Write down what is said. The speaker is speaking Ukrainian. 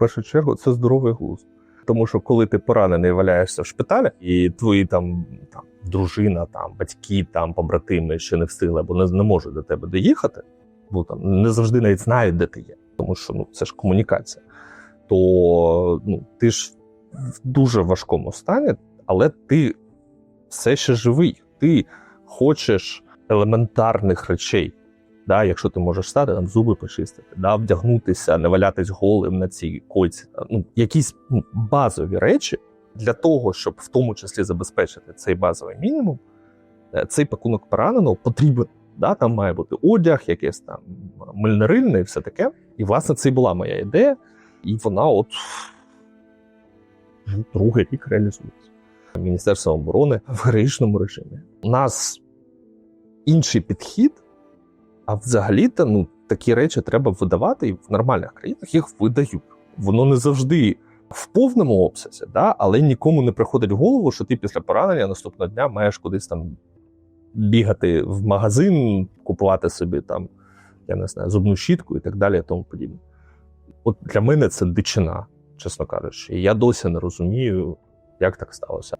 першу чергу це здоровий глузд. Тому що коли ти поранений валяєшся в шпиталі, і твої там, там дружина, там батьки, там побратими ще не встигли або не, не можуть до тебе доїхати, бо там не завжди навіть знають, де ти є, тому що ну це ж комунікація. То ну ти ж в дуже важкому стані, але ти все ще живий. Ти хочеш елементарних речей. Да, якщо ти можеш стати, там зуби почистити, да, вдягнутися, не валятись голим на цій койці. Ну, якісь ну, базові речі для того, щоб в тому числі забезпечити цей базовий мінімум, е, цей пакунок пораненого потрібен. Да, там має бути одяг, якесь там мильнерильне і все таке. І, власне, це і була моя ідея, і вона от другий рік реалізується. Міністерство оборони в героїчному режимі. У нас інший підхід, а взагалі-то ну, такі речі треба видавати, і в нормальних країнах їх видають. Воно не завжди в повному обсязі, да? але нікому не приходить в голову, що ти після поранення наступного дня маєш кудись там бігати в магазин, купувати собі там, я не знаю, зубну щітку і так далі, і тому подібне. От для мене це дичина, чесно кажучи. І я досі не розумію, як так сталося.